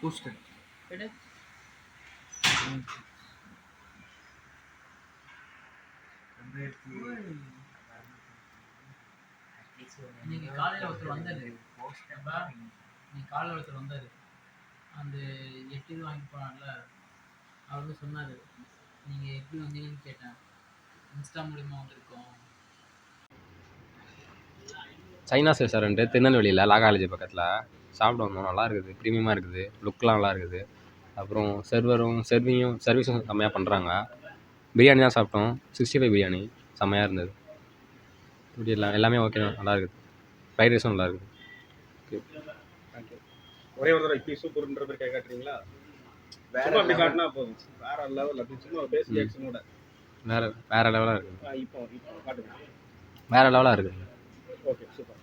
Booster. எடு. இன்னைக்கு காலையில் ஒருத்தர் வந்தார். நீ காலையில் ஒருத்தர் வந்தார். அந்த எட்டு இது வாங்கி போனார்ல அவர் வந்து சொன்னார் நீங்கள் எப்படி வந்தீங்கன்னு கேட்டேன். இன்ஸ்டா மூலிமா வந்திருக்கோம். சைனாஸ் ரெஸ்டாரண்ட்டு திருநெல்வேலியில் லா காலேஜ் பக்கத்தில். சாப்பிட வந்தோம். நல்லா இருக்குது. ப்ரீமியமாக இருக்குது. லுக்லாம் நல்லா இருக்குது. அப்புறம் சர்வரும் சர்விங்கும் சர்வீஸும் செம்மையாக பண்ணுறாங்க பிரியாணி தான் சாப்பிட்டோம். Sixty five biryani. செம்மையாக இருந்தது. இப்படி எல்லாம் எல்லாமே ஓகே தான். நல்லா இருக்குது. ஃப்ரைட் ரைஸும் நல்லா இருக்குது. ஒரே ஒரு தடவை இப்படி சூப்பர்ன்ற மாதிரி கை காட்டுறீங்களா? சும்மா அப்படி காட்டினா போதும். வேற லெவல் அப்படி சும்மா பேசி ம். ஆக்ஷனோட வேறு வேறு லெவலாக இருக்குது. இப்போ இப்போ காட்டுங்க. வேறு லெவலாக இருக்குது. ஓகே சூப்பர்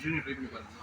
ஜூனியர் ட்ரை பண்ணி பாருங்க